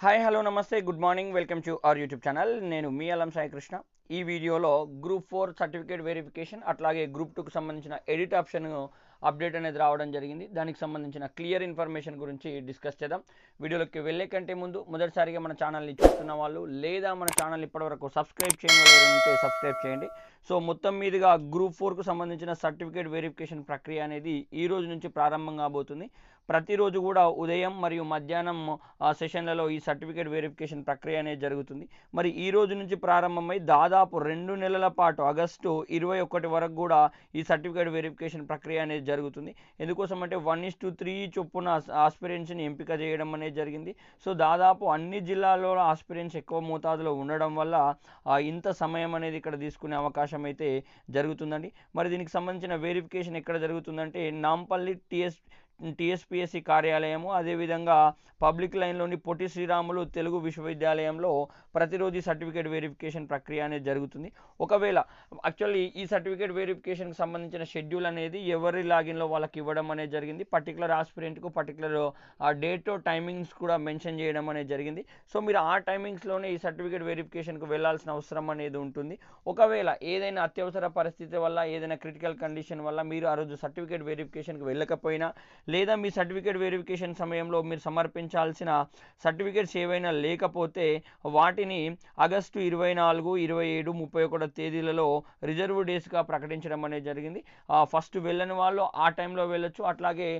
Hi hello నమస్తే good morning welcome to our YouTube channel నేను మీ అలం సాయికృష్ణ. ఈ వీడియోలో గ్రూప్ ఫోర్ సర్టిఫికేట్ వెరిఫికేషన్ అట్లాగే గ్రూప్ టూకి సంబంధించిన ఎడిట్ ఆప్షన్ అప్డేట్ అనేది రావడం జరిగింది. దానికి సంబంధించిన క్లియర్ ఇన్ఫర్మేషన్ గురించి డిస్కస్ చేద్దాం. వీడియోలోకి వెళ్ళే కంటే ముందు మొదటిసారిగా మన ఛానల్ని చూస్తున్న వాళ్ళు లేదా మన ఛానల్ ఇప్పటివరకు సబ్స్క్రైబ్ చేయని వాళ్ళు ఉంటే సబ్స్క్రైబ్ చేయండి. సో మొత్తం మీదుగా గ్రూప్ ఫోర్కు సంబంధించిన సర్టిఫికేట్ వెరిఫికేషన్ ప్రక్రియ అనేది ఈ రోజు నుంచి ప్రారంభం కాబోతుంది. ప్రతిరోజు కూడా ఉదయం మరియు మధ్యాహ్నం సెషన్లలో ఈ సర్టిఫికేట్ వెరిఫికేషన్ ప్రక్రియ అనేది జరుగుతుంది. మరి ఈ రోజు నుంచి ప్రారంభమై దాదాపు రెండు నెలల పాటు ఆగస్టు ఇరవై ఒకటి వరకు కూడా ఈ సర్టిఫికేట్ వెరిఫికేషన్ ప్రక్రియ అనేది జరుగుతుంది. ఎందుకోసం అంటే వన్ ఇస్ టు త్రీ చొప్పున ఆస్పిరెంట్స్ని ఎంపిక చేయడం అనేది జరిగింది. సో దాదాపు అన్ని జిల్లాల్లో ఆస్పిరియన్స్ ఎక్కువ మోతాదులో ఉండడం వల్ల ఇంత సమయం అనేది ఇక్కడ తీసుకునే అవకాశం అయితే జరుగుతుందండి. మరి దీనికి సంబంధించిన వెరిఫికేషన్ ఎక్కడ జరుగుతుందంటే నాంపల్లి టీఎస్ టీఎస్పీఎస్సీ కార్యాలయము అదేవిధంగా పబ్లిక్ లైన్లోని పొట్టి శ్రీరాములు తెలుగు విశ్వవిద్యాలయంలో ప్రతిరోజు సర్టిఫికేట్ వెరిఫికేషన్ ప్రక్రియ అనేది జరుగుతుంది. ఒకవేళ యాక్చువల్లీ ఈ సర్టిఫికేట్ వెరిఫికేషన్కి సంబంధించిన షెడ్యూల్ అనేది ఎవరి లాగిన్లో వాళ్ళకి ఇవ్వడం అనేది జరిగింది. పర్టికులర్ ఆస్పిరెంట్కు పర్టికులర్ ఆ డేట్ టైమింగ్స్ కూడా మెన్షన్ చేయడం అనేది జరిగింది. సో మీరు ఆ టైమింగ్స్లోనే ఈ సర్టిఫికేట్ వెరిఫికేషన్కు వెళ్ళాల్సిన అవసరం అనేది ఉంటుంది. ఒకవేళ ఏదైనా అత్యవసర పరిస్థితి వల్ల ఏదైనా క్రిటికల్ కండిషన్ వల్ల మీరు ఆ రోజు సర్టిఫికేట్ వెరిఫికేషన్కి వెళ్ళకపోయినా లేదా మీ సర్టిఫికేట్ వెరిఫికేషన్ సమయంలో మీరు సమర్పించాల్సిన సర్టిఫికేట్స్ ఏవైనా లేకపోతే వాటిని ఆగస్టు ఇరవై నాలుగు ఇరవై ఏడు ముప్పై ఒకటో తేదీలలో రిజర్వ్ డేస్గా ప్రకటించడం అనేది జరిగింది. ఫస్ట్ వెళ్ళని వాళ్ళు ఆ టైంలో వెళ్ళొచ్చు. అట్లాగే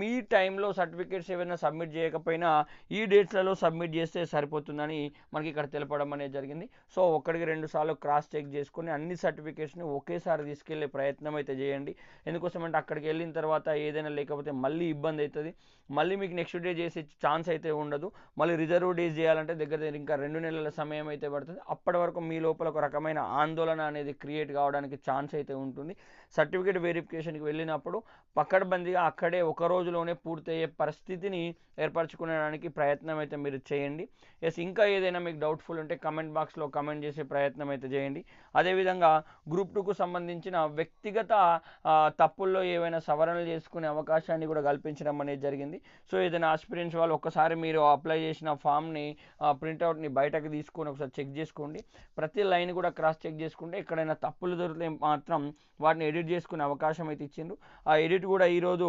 మీ టైంలో సర్టిఫికేట్స్ ఏవైనా సబ్మిట్ చేయకపోయినా ఈ డేట్స్లలో సబ్మిట్ చేస్తే సరిపోతుందని మనకి ఇక్కడ తెలపడం అనేది జరిగింది. సో ఒక్కడికి రెండు సార్లు క్రాస్ చెక్ చేసుకొని అన్ని సర్టిఫికేట్స్ని ఒకేసారి తీసుకెళ్ళే ప్రయత్నం అయితే చేయండి. ఎందుకోసం అంటే అక్కడికి వెళ్ళిన తర్వాత ఏదైనా లేకపోతే మళ్ళీ ఇబ్బంది అవుతుంది. మళ్ళీ మీకు నెక్స్ట్ డే చేసే ఛాన్స్ అయితే ఉండదు. మళ్ళీ రిజర్వ్ డేస్ చేయాలంటే దగ్గర దగ్గర ఇంకా రెండు నెలల సమయం అయితే పడుతుంది. అప్పటి వరకు మీ లోపల ఒక రకమైన ఆందోళన అనేది క్రియేట్ కావడానికి ఛాన్స్ అయితే ఉంటుంది. సర్టిఫికేట్ వెరిఫికేషన్కి వెళ్ళినప్పుడు పక్కడబందీగా అక్కడే ఒక రోజులోనే పూర్తయ్యే పరిస్థితిని ఏర్పరచుకునేడానికి ప్రయత్నం అయితే మీరు చేయండి. ఎస్ ఇంకా ఏదైనా మీకు డౌట్ఫుల్ ఉంటే కమెంట్ బాక్స్లో కమెంట్ చేసే ప్రయత్నం అయితే చేయండి. అదేవిధంగా గ్రూప్ టూకు సంబంధించిన వ్యక్తిగత తప్పుల్లో ఏవైనా సవరణలు చేసుకునే అవకాశం అవకాశాన్ని కూడా కల్పించడం అనేది జరిగింది. సో ఏదైనా ఆస్పిరెంట్స్ వాళ్ళు ఒక్కసారి మీరు అప్లై చేసిన ఫామ్ని ప్రింట్అవుట్ని బయటకు తీసుకొని ఒకసారి చెక్ చేసుకోండి. ప్రతి లైన్ కూడా క్రాస్ చెక్ చేసుకుంటే ఎక్కడైనా తప్పులు దొరికితే మాత్రం వాటిని ఎడిట్ చేసుకునే అవకాశం అయితే ఇచ్చిండ్రు. ఆ ఎడిట్ కూడా ఈరోజు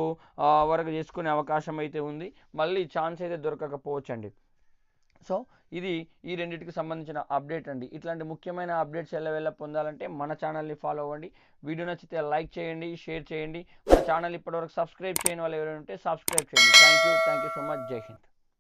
వరకు చేసుకునే అవకాశం అయితే ఉంది. మళ్ళీ ఛాన్స్ అయితే దొరకకపోవచ్చండి. సో ఇది ఈ రెండింటికి సంబంధించిన అప్డేట్ అండి. ఇట్లాంటి ముఖ్యమైన అప్డేట్స్ ఎల్లవేళ పొందాలంటే మన ఛానల్ని ఫాలో అవ్వండి. వీడియో నచ్చితే లైక్ చేయండి షేర్ చేయండి. మన ఛానల్ ఇప్పటివరకు సబ్స్క్రైబ్ చేయని వాళ్ళు ఎవరైనా ఉంటే సబ్స్క్రైబ్ చేయండి. Thank you thank you so much జై హింద్